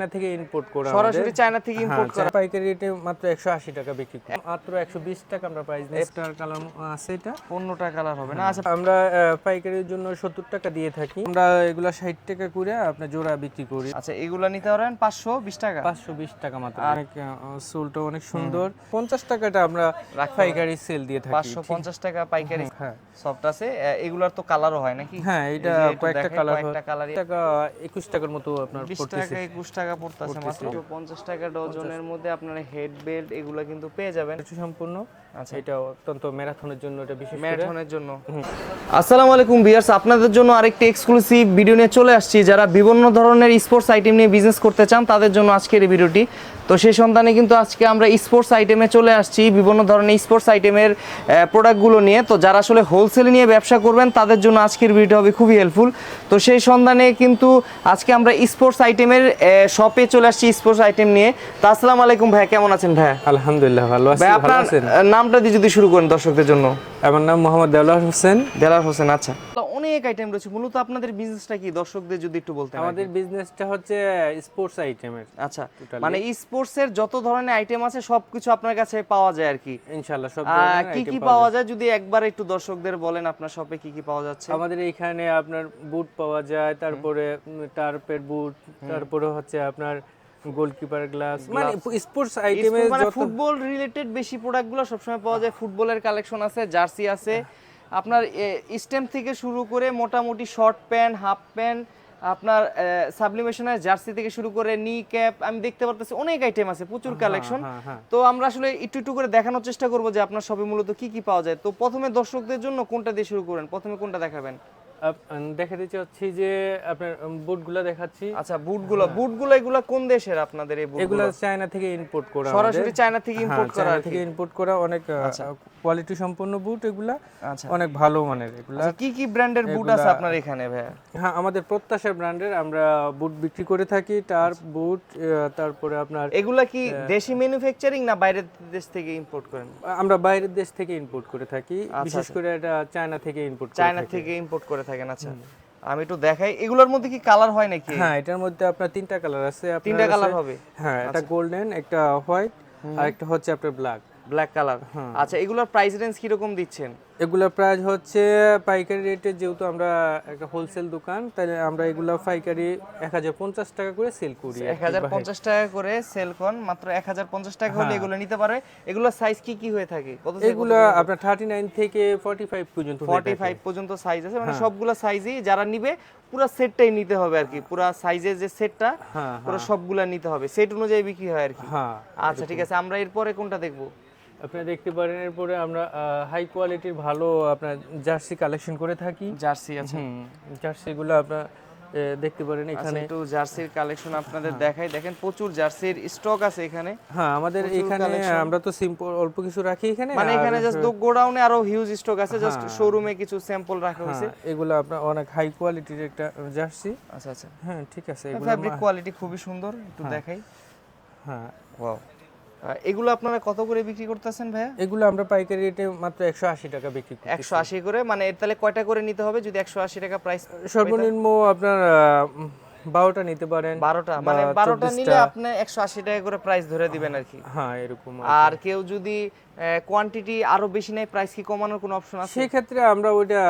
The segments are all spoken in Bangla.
চায়না থেকে ইম্পোর্ট করা সরাসরি চায়না থেকে ইম্পোর্ট হ্যাঁ, করা। পাইকারি রেটে মাত্র 180 টাকা বিক্রি করি। মাত্র 120 টাকা আমরা প্রাইস নিই স্টার কালার আছে এটা। পণ্যটা কালার হবে না? আচ্ছা আমরা পাইকারির জন্য 70 টাকা দিয়ে থাকি। আমরা এগুলা 60 টাকা করে আপনার জোড়া বিক্রি করি। আচ্ছা এগুলা নিতে পারেন পাঁচশো বিশ টাকা? 520 টাকা মাত্র। অনেক সোলটা অনেক সুন্দর। 50 টাকাটা আমরা পাইকারি সেল দিয়ে থাকি। পাঁচশো পঞ্চাশ টাকা পাইকারি হ্যাঁ। সফট আছে। এগুলার তো কালারও হয় নাকি? হ্যাঁ এটা কয়েকটা কালার কয়েকটা কালারই টাকা 21 টাকার মতো আপনার বিশ পড়তেছে। টাকা একুশ টাকা পড়তেছে মাত্র। পঞ্চাশ টাকা ডজনের মধ্যে আপনারা হেড বেল্ট এগুলো কিন্তু পেয়ে যাবেন। কিছু সম্পূর্ণ আচ্ছা। এটা অত্যন্ত ম্যারাথনের জন্য এটা বিশেষ ম্যারাথনের জন্য। আসসালামু আলাইকুম ভিউয়ার্স আপনাদের জন্য আরেকটি এক্সক্লুসিভ ভিডিও নিয়ে চলে আসছি। যারা বিভিন্ন ধরনের স্পোর্টস আইটেম নিয়ে বিজনেস করতে চান তাদের জন্য আজকের এই ভিডিওটি তো সেই সন্ধানে কিন্তু আজকে আমরা স্পোর্টস আইটেমে চলে আসছি বিভিন্ন ধরনের স্পোর্টস আইটেমের প্রোডাক্টগুলো নিয়ে। তো যারা আসলে হোলসেল নিয়ে ব্যবসা করবেন তাদের জন্য আজকের ভিডিও হবে খুবই হেল্পফুল তো সেই সন্ধানে কিন্তু আজকে আমরা স্পোর্টস আইটেমের শপে চলে আসছি স্পোর্টস আইটেম নিয়ে। তো আসসালামু আলাইকুম ভাইয়া কেমন আছেন ভাইয়া আলহামদুলিল্লাহ ভালো আছি ভাই আপনার নামটা দিয়ে যদি শুরু করেন দর্শকদের জন্য। আমার নাম মোহাম্মদ দেওয়ার হোসেন। দেলার হোসেন আচ্ছা। অনেক আইটেম রয়েছে। মূলত আপনাদের বিজনেসটা কি? দর্শকদের যদি একটু বলতেন আমাদের বিজনেসটা হচ্ছে স্পোর্টস আইটেমের আচ্ছা। মানে স্পোর্টস এর যত ধরনের আইটেম আছে সবকিছু আপনার কাছে পাওয়া যায় আর কি। ইনশাআল্লাহ সব কি কি পাওয়া পাওয়া যায়। যদি একবার একটু দর্শকদের বলেন আপনার শপে কি কি পাওয়া যাচ্ছে। আমাদের এখানে আপনার বুট পাওয়া যায় তারপরে টার্পের বুট তারপরে হচ্ছে আপনার গোলকিপার গ্লাস মানে স্পোর্টস আইটেমের মানে ফুটবল রিলেটেড বেশি প্রোডাক্টগুলো সবসময় পাওয়া যায়। ফুটবলের কালেকশন আছে জার্সি আছে। আপনার স্টেম থেকে শুরু করে মোটামুটি শর্ট প্যান্ট হাফ প্যান্ট আপনার সাবলিমেশনের জার্সি থেকে শুরু করে নি ক্যাপ আমি দেখতে পারতেছি অনেক আইটেম আছে প্রচুর কালেকশন হ্যাঁ হ্যাঁ। তো আমরা আসলে একটু একটু করে দেখানোর চেষ্টা করব যে আপনার সবে মূলত কি কি পাওয়া যায়। তো প্রথমে দর্শকদের জন্য কোনটা দিয়ে শুরু করেন? প্রথমে কোনটা দেখাবেন? আপ- দেখাতে হচ্ছে যে আপনার বুটগুলো দেখাচ্ছি। আচ্ছা বুটগুলো বুটগুলো এগুলো কোন দেশের আপনাদের এই বুটগুলো? এগুলো চায়না থেকে ইম্পোর্ট করা সরাসরি চায়না থেকে হ্যাঁ, ইম্পোর্ট করা চায়না আর কি। থেকে ইম্পোর্ট করা অনেক কোয়ালিটি সম্পন্ন বুট এগুলা আচ্ছা। অনেক ভালো মানের এগুলা। আচ্ছা, কি কি ব্র্যান্ডের বুট আছে আপনার এখানে ভাইয়া? হ্যাঁ আমাদের প্রত্যাশা ব্র্যান্ডের আমরা বুট বিক্রি করে থাকি তার বুট আহ, তারপরে আপনার এগুলা কি দেশি ম্যানুফ্যাকচারিং না বাইরের দেশ থেকে ইম্পোর্ট করেন? আমরা বাইরের দেশ থেকে ইম্পোর্ট করে থাকি আচ্ছা, বিশেষ করে এটা চায়না থেকে ইম্পোর্ট চায়না থেকে। ইম্পোর্ট করে থাকেন আচ্ছা। আমি একটু দেখাই এগুলোর মধ্যে কি কালার হয় নাকি? হ্যাঁ এটার মধ্যে আপনার তিনটা কালার আছে তিনটা কালার হবে। হ্যাঁ একটা গোল্ডেন একটা হোয়াইট আর একটা হচ্ছে আপনার ব্ল্যাক ব্ল্যাক কালার আচ্ছা এগুলোর প্রাইস রেঞ্জ কি রকম দিচ্ছেন? এগুলোর প্রাইস হচ্ছে পাইকারি রেটে যেহেতু আমরা একটা হোলসেল দোকান তাহলে আমরা এগুলো পাইকারি এক হাজার পঞ্চাশ টাকা করে সেল করি এক হাজার। পঞ্চাশ টাকা করে সেল কন মাত্র এক হাজার পঞ্চাশ টাকা হ্যাঁ। হলে এগুলো নিতে পারে। এগুলোর সাইজ কি কি হয়ে থাকে? কত এগুলো আপনার থার্টি নাইন থেকে ফর্টি ফাইভ পর্যন্ত হয়ে ফর্টি। ফাইভ পর্যন্ত সাইজ আছে হ্যাঁ। মানে সবগুলো সাইজই যারা নিবে পুরো সেটটাই নিতে হবে আর কি। পুরো সাইজের যে সেটটা হ্যাঁ পুরো সবগুলা নিতে হবে। সেট অনুযায়ী বিক্রি হয় আর কি। হ্যাঁ আচ্ছা ঠিক আছে আমরা এরপরে কোনটা দেখব? আপনি দেখতে পারেন এরপরে আমরা হাই কোয়ালিটির ভালো আপনার জার্সি কালেকশন করে থাকি। জার্সি আছে। জার্সিগুলো আপনার দেখতে পারেন আচ্ছা এখানে। একটু জার্সির কালেকশন আপনাদের দেখাই। দেখেন প্রচুর জার্সির স্টক আছে এখানে। হ্যাঁ আমাদের এখানে আমরা তো সিম্পল অল্প কিছু রাখি এখানে। মানে এখানে জাস্ট গোডাউনে আরও হিউজ স্টক আছে জাস্ট শোরুমে কিছু স্যাম্পল রাখা হয়েছে। হ্যাঁ, এগুলো আপনার অনেক হাই কোয়ালিটির একটা জার্সি আচ্ছা আচ্ছা। হ্যাঁ ঠিক আছে এগুলো ফ্যাব্রিক কোয়ালিটি খুবই সুন্দর একটু দেখাই। হ্যাঁ। ওয়াও এগুলো আপনারা কত করে বিক্রি করতেছেন ভাইয়া? এগুলো আমরা পাইকারি রেটে মাত্র একশো আশি টাকা বিক্রি করি একশো আশি করে মানে তাহলে কয়টা করে নিতে হবে যদি একশো আশি টাকা প্রাইস সর্বনিম্ন আপনার বারোটা নিতে পারেন বারোটা বা মানে বারোটা নিলে আপনি একশো আশি টাকা করে প্রাইস ধরে দিবেন আর কি। হ্যাঁ এরকম আর কেউ যদি কোয়ান্টিটি আরও বেশি নেয় প্রাইস কি কমানোর কোনো অপশন আছে? সেক্ষেত্রে আমরা ওইটা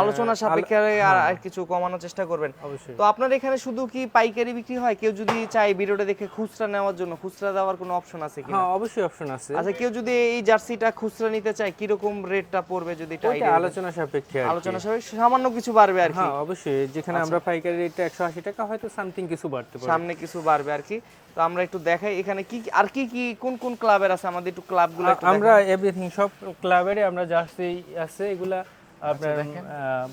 আলোচনা সাপেক্ষে আর আর কিছু কমানোর চেষ্টা করবেন। তো আপনার এখানে শুধু কি পাইকারি বিক্রি হয়? কেউ যদি চায় ভিডিওটা দেখে খুচরা নেওয়ার জন্য খুচরা দেওয়ার কোনো অপশন আছে কি হ্যাঁ অবশ্যই অপশন আছে। আচ্ছা কেউ যদি এই জার্সিটা খুচরা নিতে চায় কীরকম রেটটা পড়বে যদি এটা? আলোচনা সাপেক্ষে আলোচনা সবাই সামান্য কিছু বাড়বে আর কি। হ্যাঁ অবশ্যই। যেখানে আমরা পাইকারি রেটটা একশো আশি টাকা হয়তো সামথিং কিছু বাড়তে পারে। সামনে কিছু বাড়বে আর কি। তো আমরা একটু দেখাই এখানে কি আর কি কি কোন কোন ক্লাবের আছে? আমাদের একটু ক্লাবগুলো একটু আমরা এভরিথিং সব ক্লাবেরই আমরা জার্সি আছে এগুলা আপনার আহ,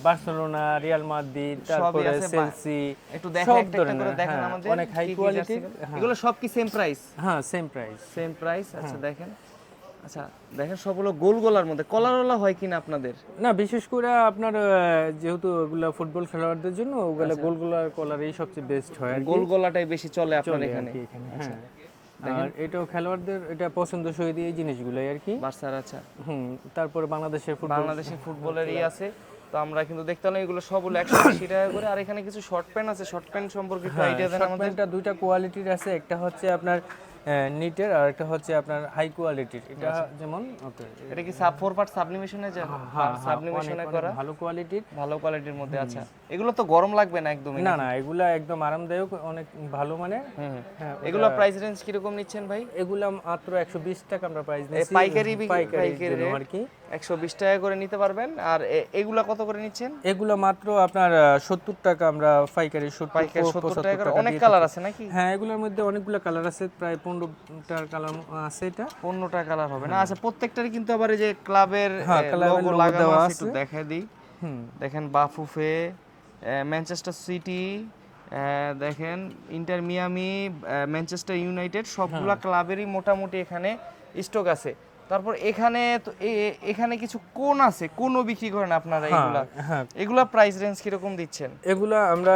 বার্সেলোনা রিয়াল মাদ্রিদ তারপরে চেলসি একটু দেখেন একটা করে দেখেন হ্যাঁ, আমাদের অনেক হাই কি কি কোয়ালিটির জার্সি? এগুলো সব কি সেম প্রাইস হ্যাঁ সেম প্রাইস সেম প্রাইস আচ্ছা হ্যাঁ। দেখেন। আচ্ছা দেখেন সবগুলো গোল গোলার মধ্যে। কলারওয়ালা হয় কিনা আপনাদের? না বিশেষ করে আপনার যেহেতু ওগুলা ফুটবল খেলোয়াড়দের জন্য ওগুলা আচ্ছা। গোল গোলার কলারই সবচেয়ে বেস্ট হয়। গোল গোলাটাই বেশি চলে আপনার এখানে। কি হ্যাঁ। আর এটাও খেলোয়াড়দের এটা পছন্দসই এই জিনিসগুলোই আর কি। আচ্ছা। হুম তারপরে বাংলাদেশের ফুটবল। বাংলাদেশের ফুটবলেরই আছে। তো আমরা কিন্তু দেখতাম এগুলো সব হলো একশো আশি টাকা করে। আর এখানে কিছু শর্ট প্যান্ট আছে। শর্ট প্যান্ট সম্পর্কে একটু আইডিয়া দেন আমাদের। দুইটা কোয়ালিটির আছে। একটা হচ্ছে আপনার নিটের আর একটা হচ্ছে আপনার হাই কোয়ালিটির এটা আচ্ছা। যেমন ওকে এটা কি সাব ফোর পার্ট সাবলিমেশনে সাবলিমেশনে করা? ভালো কোয়ালিটির ভালো কোয়ালিটির মধ্যে আচ্ছা। এগুলো তো গরম লাগবে না একদম না না এগুলা একদম আরামদায়ক অনেক ভালো মানে। হ্যাঁ এগুলো প্রাইস রেঞ্জ কীরকম নিচ্ছেন ভাই? এগুলা মাত্র একশো বিশ টাকা আমরা প্রাইস এ, দিচ্ছি পাইকারি পাইকারি আর কি। একশো বিশ টাকা করে নিতে পারবেন। আর এগুলা কত করে নিচ্ছেন? এগুলো মাত্র আপনার সত্তর টাকা আমরা পাইকারি পাইকারি সত্তর টাকা অনেক কালার আছে নাকি? হ্যাঁ এগুলোর মধ্যে অনেকগুলো কালার আছে প্রায় পনেরোটার কালার আছে এটা। পনেরোটা কালার হবে না? আচ্ছা প্রত্যেকটারই কিন্তু আবার এই যে ক্লাবের হ্যাঁ, লোগো লাগানো আছে। একটু। দেখাই দিই। হুম। দেখেন বাফুফে ম্যানচেস্টার সিটি দেখেন ইন্টার মিয়ামি ম্যানচেস্টার ইউনাইটেড সবগুলা ক্লাবেরই মোটামুটি এখানে স্টক আছে। তারপর এখানে তো এখানে কিছু কোন আছে? কোনও বিক্রি করেন আপনারা এগুলা? হ্যাঁ। এগুলা প্রাইস রেঞ্জ কীরকম দিচ্ছেন? এগুলা আমরা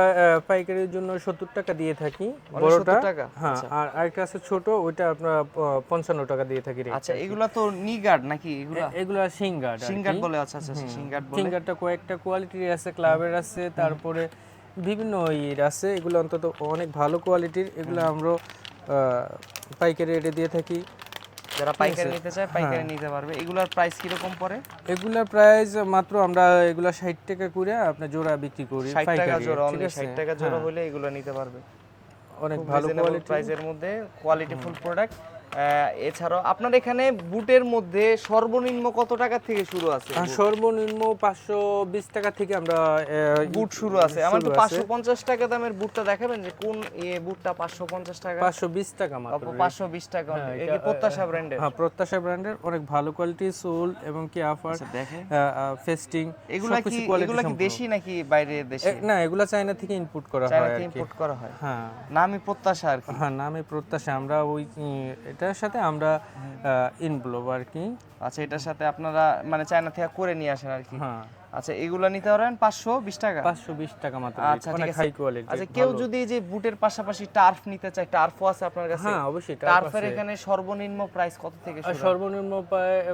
পাইকারির জন্য সত্তর টাকা দিয়ে থাকি Only বড়টা। টাকা? হ্যাঁ আর আরেকটা আছে ছোট ওইটা আমরা পঞ্চান্ন টাকা দিয়ে থাকি। আচ্ছা এগুলা তো নিগার্ড নাকি এগুলা? এগুলা সিঙ্গার সিঙ্গার্ড বলে আচ্ছা আচ্ছা সিঙ্গার্ড বলে। সিঙ্গারটা কয়েকটা কোয়ালিটির আছে ক্লাবের আছে তারপরে বিভিন্ন ইয়ের আছে এগুলো অন্তত অনেক ভালো কোয়ালিটির এগুলো আমরা আহ, পাইকারি রেটে দিয়ে থাকি। যারা পাইকারি নিতে চায় পাইকারি নিতে পারবে। এগুলার প্রাইস কীরকম পড়ে? এগুলার প্রাইস মাত্র আমরা এগুলা ষাট টাকা করে আপনার জোড়া বিক্রি করি ষাট টাকা জোড়া অনলি ষাট টাকা জোড়া হলে এগুলো নিতে পারবে। অনেক ভালো কোয়ালিটি প্রাইসের মধ্যে কোয়ালিটিফুল প্রোডাক্ট এছাড়াও আপনার এখানে বুটের মধ্যে সর্বনিম্ন কত টাকা থেকে শুরু আছে সর্বনিম্ন পাঁচশো বিশ টাকা থেকে আমরা বুট শুরু আছে। আমার তো পাঁচশো পঞ্চাশ টাকা দামের বুটটা দেখাবেন যে কোন ইয়ে বুটটা পাঁচশো পঞ্চাশ টাকা? পাঁচশো বিশ টাকা মাত্র পাঁচশো বিশ টাকা হ্যাঁ, এটা, প্রত্যাশা ব্র্যান্ডের হ্যাঁ প্রত্যাশা ব্র্যান্ডের অনেক ভালো কোয়ালিটি সোল এবং কি আফার দেখে ফেস্টিং এগুলা কি এগুলা কি দেশি নাকি বাইরে দেশি? না এগুলা চায়না থেকে ইনপুট করা হয় চায়না থেকে কি। ইম্পোর্ট করা হয়। হ্যাঁ। নামই প্রত্যাশা আর কি। হ্যাঁ নামে প্রত্যাশা। আমরা ওই উম, এটার সাথে আমরা ইনব্লোব আর কি। আচ্ছা এটার সাথে আপনারা মানে চায়না থেকে করে নিয়ে আসেন আর কি। হ্যাঁ। আচ্ছা এগুলা নিতে পারেন পাঁচশো বিশ টাকা? পাঁচশো বিশ টাকা মাত্র। আচ্ছা, ঠিক আছে। কোয়ালিটি আচ্ছা কেউ যদি যে বুটের পাশাপাশি টার্ফ নিতে চায় টার্ফও আছে আপনার কাছে? হ্যাঁ অবশ্যই টার্ফের এখানে সর্বনিম্ন প্রাইস কত থেকে শুরু সর্বনিম্ন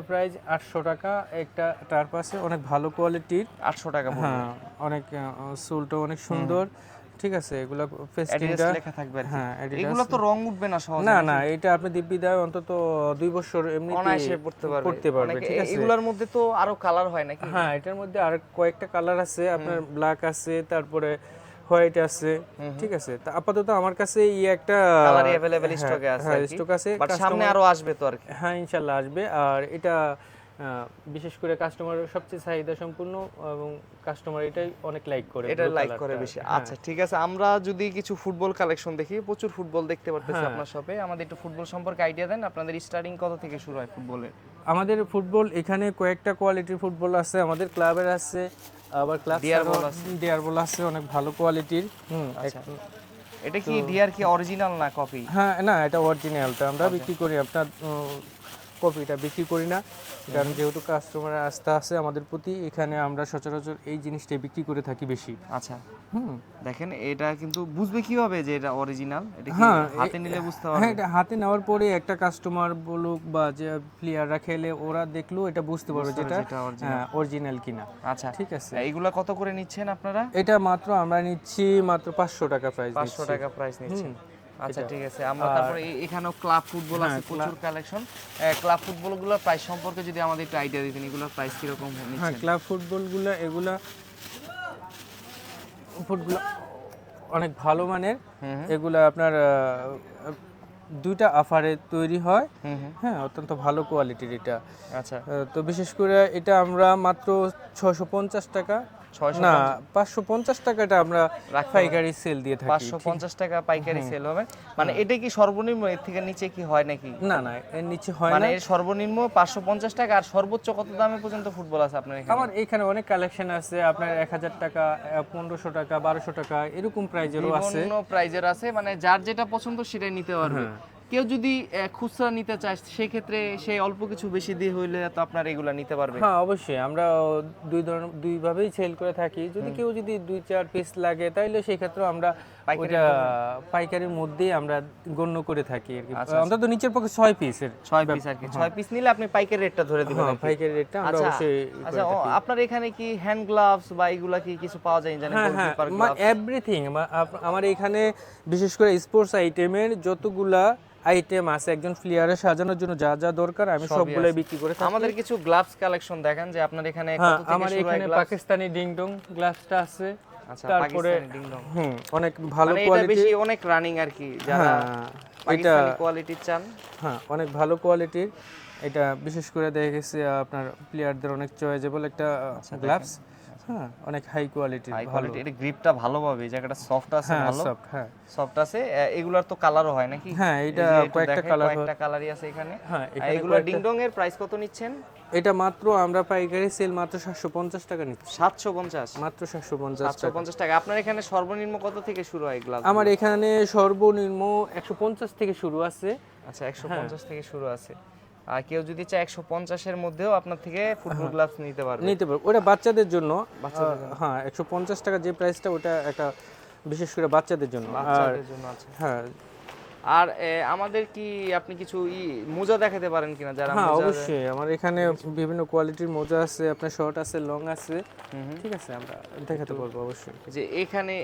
প্রাইস আটশো টাকা। একটা টার্ফ আছে অনেক ভালো কোয়ালিটির আটশো টাকা হ্যাঁ অনেক সোলটা অনেক সুন্দর। ঠিক আছে এগুলো অ্যাড্রেস ফেস্টিংটা লেখা থাকবে আর কি। হ্যাঁ Adidas। এগুলো তো রং উঠবে না সহজে না না এটা আপনি দিব্যি দেয় অন্তত দুই বছর এমনি অনায়াসে পড়তে পারবে পড়তে পারবে অনেকে ঠিক আছে এগুলোর মধ্যে তো আরো কালার হয় নাকি হ্যাঁ এটার মধ্যে আর কয়েকটা কালার আছে আপনার ব্ল্যাক আছে তারপরে হোয়াইট আছে ঠিক আছে তা আপাতত আমার কাছে এই একটা কালার अवेलेबल হ্যাঁ, স্টকে আছে হ্যাঁ আর কি স্টক আছে বাট সামনে আরো আসবে তো আর কি হ্যাঁ ইনশাল্লাহ আসবে আর এটা আহ, বিশেষ করে কাস্টমার সবচেয়ে চাহিদা সম্পূর্ণ এবং কাস্টমার এটাই অনেক লাইক করে এটা লাইক করে বেশি। হ্যাঁ। আচ্ছা ঠিক আছে। আমরা যদি কিছু ফুটবল কালেকশন দেখি প্রচুর ফুটবল দেখতে পারতেছি হ্যাঁ। আপনার শপে আমাদের একটু ফুটবল সম্পর্কে আইডিয়া দেন আপনাদের স্টার্টিং কত থেকে শুরু হয় ফুটবলের আমাদের ফুটবল এখানে কয়েকটা কোয়ালিটির ফুটবল আছে আমাদের ক্লাবের আছে আবার club Dear ball dear ball আছে অনেক ভালো কোয়ালিটির হুম আচ্ছা। এটা কি ডিআর কি অরিজিনাল না কপি হ্যাঁ না এটা অরিজিনালটা আমরা আচ্ছা। বিক্রি করি আপনার কপিটা বিক্রি করি না। কারণ যেহেতু কাস্টমারের আস্থা আছে আমাদের প্রতি এখানে আমরা সচরাচর এই জিনিসটাই বিক্রি করে থাকি বেশি। আচ্ছা। হুম। দেখেন এটা কিন্তু বুঝবে কীভাবে যে এটা অরিজিনাল এটা হ্যাঁ, হাতে নিলে বুঝতে হ্যাঁ পারবে এটা হাতে নেওয়ার পরে একটা কাস্টমার বলুক বা যে প্লেয়াররা খেলে ওরা দেখল এটা বুঝতে পারবে যেটা। অরিজিনাল কিনা। আচ্ছা। ঠিক আছে। এইগুলা কত করে নিচ্ছেন আপনারা? এটা মাত্র আমরা নিচ্ছি মাত্র পাঁচশো টাকা প্রাইস পাঁচশো টাকা প্রাইস নিচ্ছেন। আচ্ছা। ঠিক আছে। আমরা তারপরে এখানেও ক্লাব ফুটবল আছে হ্যাঁ, প্রচুর কালেকশন ক্লাব ফুটবলগুলোর প্রাইস সম্পর্কে যদি আমাদের একটু আইডিয়া দিতেন এগুলোর প্রাইস কীরকম হ্যাঁ ক্লাব ফুটবলগুলো এগুলা ফুটগুলো অনেক ভালো মানের। এগুলা আপনার দুইটা আফারে তৈরি হয়। হ্যাঁ অত্যন্ত ভালো কোয়ালিটির এটা। আচ্ছা। তো বিশেষ করে এটা আমরা মাত্র ছয়শো পঞ্চাশ টাকা। না পাঁচশো পঞ্চাশ টাকাটা আমরা পাইকারি সেল দিয়ে থাকি পাঁচশো পঞ্চাশ টাকা পাইকারি সেল হবে। মানে এটা কি সর্বনিম্ন এর থেকে নিচে কি হয় নাকি? না না এর নিচে হয় মানে এর সর্বনিম্ন পাঁচশো পঞ্চাশ টাকা আর সর্বোচ্চ কত দামে পর্যন্ত ফুটবল আছে আপনার এখানে? আমার এখানে অনেক কালেকশন আছে। আপনার এক হাজার টাকা পনেরোশো টাকা বারোশো টাকা এরকম প্রাইজেরও আছে। প্রাইজের আছে। মানে যার যেটা পছন্দ সেটাই নিতে পারবে। হ্যাঁ। কেউ যদি খুচরা নিতে চায় সেক্ষেত্রে সে অল্প কিছু বেশি দিয়ে হইলে তো আপনার এগুলা নিতে পারবে হ্যাঁ অবশ্যই। আমরা দুই ধরনের দুই ভাবেই সেল করে থাকি। যদি কেউ যদি দুই চার পিস লাগে তাইলে সেই ক্ষেত্রে আমরা ওইটা পাইকারির মধ্যেই আমরা গণ্য করে থাকি আর কি। আচ্ছা, অন্তত নিচের পক্ষে ছয় পিসের ছয় পিস আর কি। ছয় পিস নিলে আপনি পাইকারি রেটটা ধরে দিবেন হ্যাঁ। পাইকারি রেটটা আমরা আচ্ছা অবশ্যই আচ্ছা আপনার এখানে কি হ্যান্ড গ্লাভস বা এগুলা কি কিছু পাওয়া যায় জানেন? হ্যাঁ হ্যাঁ এভরিথিং আমার এখানে বিশেষ করে স্পোর্টস আইটেমের যতগুলা আইটেম আছে একজন প্লেয়ারের সাজানোর জন্য যা যা দরকার আমি আছে। বিক্রি করে আমাদের কিছু গ্লাভস কালেকশন দেখেন যে আপনার এখানে হ্যাঁ আমার হয় এখানে? পাকিস্তানি ডিংডং গ্লাসটা আছে। আচ্ছা তারপরে ডং। হুম অনেক ভালো মানে কোয়ালিটি বেশি অনেক রানিং আর কি যারা হ্যাঁ পাকিস্তানি কোয়ালিটির চান। হ্যাঁ অনেক ভালো কোয়ালিটির এটা বিশেষ করে দেখা গেছে আপনার প্লেয়ারদের অনেক চয়েজেবল একটা গ্লাভস হ্যাঁ অনেক হাই কোয়ালিটির হাই কোয়ালিটি এটা গ্রিপটা ভালো পাবে এই জায়গাটা সফট আছে হ্যাঁ ভালো। সব হ্যাঁ। সফট আছে এগুলার তো কালারও হয় নাকি? হ্যাঁ এটা কয়েকটা কালার কয়েকটা কালারই আছে এখানে। হ্যাঁ ডিং ডং এর প্রাইস কত নিচ্ছেন? এটা মাত্র আমরা পাইকারি সেল মাত্র সাতশো পঞ্চাশ টাকা নিচ্ছি। সাতশো পঞ্চাশ? মাত্র সাতশো পঞ্চাশ সাতশো পঞ্চাশ টাকা। আপনার এখানে সর্বনিম্ন কত থেকে শুরু হয় গ্লাস? আমার এখানে সর্বনিম্ন একশো পঞ্চাশ থেকে শুরু আছে। আচ্ছা একশো পঞ্চাশ থেকে শুরু আছে। আর কেউ যদি চায় একশো পঞ্চাশের মধ্যেও আপনার থেকে ফুটবল গ্লাভস নিতে পারবে। নিতে পারব। ওটা বাচ্চাদের জন্য। হ্যাঁ একশো পঞ্চাশ টাকা যে প্রাইসটা ওটা একটা বিশেষ করে বাচ্চাদের জন্য। বাচ্চাদের জন্য আছে। হ্যাঁ আর আমাদের কি আপনি কিছু ই মোজা দেখাতে পারেন কিনা যারা হ্যাঁ অবশ্যই। আমার এখানে বিভিন্ন কোয়ালিটির মোজা আছে আপনার শর্ট আছে লং আছে। ঠিক আছে আমরা দেখাতে পারব অবশ্যই। যে এখানে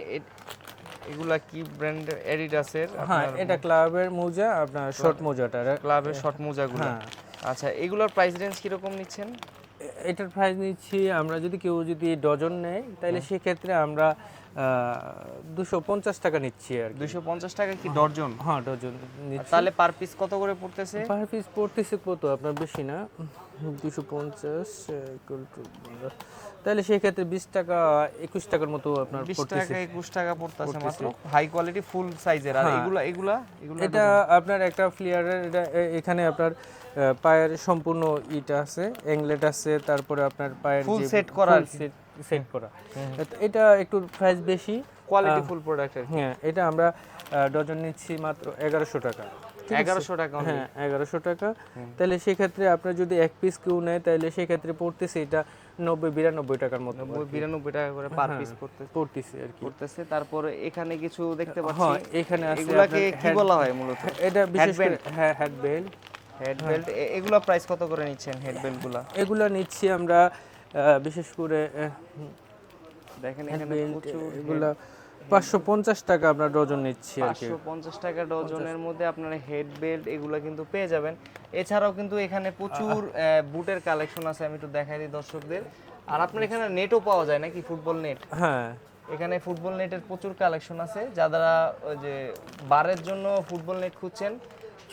এগুলা কি ব্র্যান্ড এডিডাসের হ্যাঁ এটা ক্লাবের মোজা আপনার শর্ট মোজাটা। ক্লাবের শর্ট মোজাগুলো। হ্যাঁ আচ্ছা এগুলোর প্রাইস রেঞ্জ কীরকম নিচ্ছেন? এটার প্রাইস নিচ্ছি আমরা যদি কেউ যদি ডজন নেয় তাহলে সেক্ষেত্রে আমরা দুশো পঞ্চাশ টাকা নিচ্ছি আর কি। দুইশো পঞ্চাশ টাকা কি হ্যাঁ ডজন তাহলে পার পিস কত করে পড়তেছে? পার পিস পড়তেছে কত? আপনার বেশি না? দুশো পঞ্চাশ তাহলে সেক্ষেত্রে বিশ টাকা একুশ টাকার মতো আপনার বিশ টাকা একুশ টাকা পড়তেছে মাত্র। হাই কোয়ালিটি ফুল সাইজের আর হ্যাঁ। এগুলা এগুলা এগুলা এটা আপনার একটা প্লেয়ারের এটা এখানে আপনার পায়ের সম্পূর্ণ ইটা আছে অ্যাংলেট আছে তারপরে আপনার পায়ের Full set করা কি। সেট করা। এটা একটু প্রাইস বেশি। কোয়ালিটি ফুল প্রোডাক্ট হ্যাঁ এটা আমরা ডজন নিচ্ছি মাত্র এগারোশো টাকা? এগারোশো টাকা হ্যাঁ এগারোশো টাকা। তাহলে সেক্ষেত্রে আপনার যদি এক পিস কেউ নেয় তাহলে সেক্ষেত্রে পড়তেছে এটা নব্বই বিরানব্বই টাকার মতো নব্বই বিরানব্বই টাকা করে পার হ্যাঁ। পিস পড়তেছে আর কি। পড়তেছে। তারপরে এখানে কিছু দেখতে পাচ্ছি। হ্যাঁ এখানে আছে এগুলাকে কি বলা হয় মূলত? এটা বিশেষ করে হ্যাঁ হেড বেল্ট হেড বেল্ট এগুলা প্রাইস কত করে নিচ্ছেন হেড বেল্টগুলা? এগুলো নিচ্ছি আমরা বিশেষ করে দেখেন এখানে এগুলো পাঁচশো পঞ্চাশ টাকা আমরা ডজন নিচ্ছি পাঁচশো পঞ্চাশ টাকা ডজনের মধ্যে আপনারা হেড বেল্ট এগুলো কিন্তু পেয়ে যাবেন। এছাড়াও কিন্তু এখানে প্রচুর বুটের কালেকশন আছে আমি একটু দেখাই দিই দর্শকদের। আর আপনার এখানে নেটও পাওয়া যায় নাকি ফুটবল নেট হ্যাঁ। এখানে ফুটবল নেটের প্রচুর কালেকশন আছে। যারা ওই যে বারের জন্য ফুটবল নেট খুঁজছেন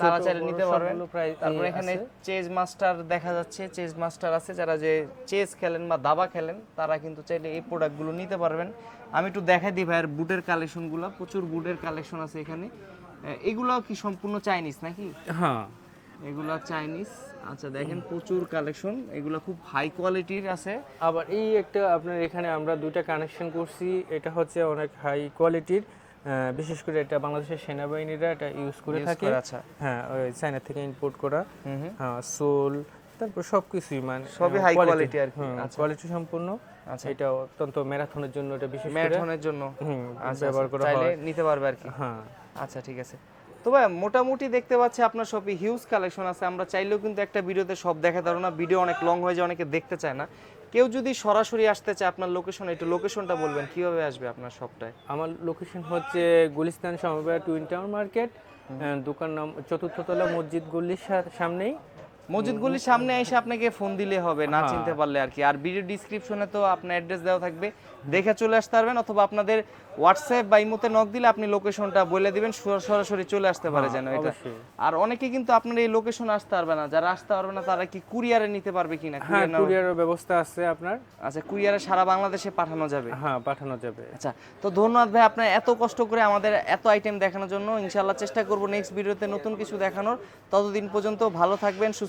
তারা চাইলে নিতে পারবেন। তারপর এখানে চেজ মাস্টার দেখা যাচ্ছে। চেজ মাস্টার আছে যারা যে চেজ খেলেন বা দাবা খেলেন তারা কিন্তু চাইলে এই প্রোডাক্টগুলো নিতে পারবেন। আমি একটু দেখাই দিই ভাইয়ের বুটের কালেকশনগুলো প্রচুর বুটের কালেকশন আছে এখানে। এগুলো কি সম্পূর্ণ চাইনিজ নাকি? হ্যাঁ। এগুলো চাইনিজ আচ্ছা দেখেন প্রচুর কালেকশন এগুলো খুব হাই কোয়ালিটির আছে। আবার এই একটা আপনার এখানে আমরা দুইটা কানেকশন করছি। এটা হচ্ছে অনেক হাই কোয়ালিটির বিশেষ করে এটা বাংলাদেশের সেনাবাহিনীরা এটা ইউজ করে থাকে। আচ্ছা। হ্যাঁ ওই চায়না থেকে ইম্পোর্ট করা। হ্যাঁ সোল তারপর সবকিছুই মানে সবই high quality আর কি, আচ্ছা। কোয়ালিটি সম্পূর্ণ। আচ্ছা। এটা অত্যন্ত ম্যারাথনের জন্য এটা বিশেষ করে। ম্যারাথনের জন্য। আচ্ছা, ব্যবহার আচ্ছা, করা হয়। নিতে পারবে আর কি। হ্যাঁ। আচ্ছা ঠিক আছে। তো ভাই মোটামুটি দেখতে পাচ্ছি আপনার শপে হিউজ কালেকশন আছে। আমরা চাইলেও কিন্তু একটা ভিডিওতে সব দেখাতে পারব না। ভিডিও অনেক লং হয়ে যায় অনেকে দেখতে চায় না। কেউ যদি সরাসরি আসতে চায় আপনার লোকেশন একটু লোকেশনটা বলবেন কীভাবে আসবে আপনার শপটায় আমার লোকেশন হচ্ছে গুলিস্তান সমবায় টুইন টাউন মার্কেট দোকান নাম চতুর্থ তলা মসজিদ গুলির সামনেই। মসজিদগুলির সামনে এসে আপনাকে ফোন দিলে হবে না হ্যাঁ। চিনতে পারলে আর কি। আর ভিডিও ডিসক্রিপশনে তো আপনার অ্যাড্রেস দেওয়া থাকবে। দেখে চলে আসতে পারবেন অথবা আপনাদের হোয়াটসঅ্যাপ বা ইমোতে নক দিলে আপনি লোকেশনটা বলে দিবেন সরাসরি চলে আসতে পারে যেন এটা। আর অনেকে কিন্তু আপনার এই লোকেশন আসতে পারবে না যারা আসতে পারবে না তারা কি কুরিয়ারে নিতে পারবে কিনা? হ্যাঁ কুরিয়ারের ব্যবস্থা আছে আপনার। আচ্ছা কুরিয়ারে সারা বাংলাদেশে পাঠানো যাবে? হ্যাঁ পাঠানো যাবে। আচ্ছা তো ধন্যবাদ ভাই আপনার এত কষ্ট করে আমাদের এত আইটেম দেখানোর জন্য। ইনশাআল্লাহ চেষ্টা করব নেক্সট ভিডিওতে নতুন কিছু দেখানোর। ততদিন পর্যন্ত ভালো থাকবেন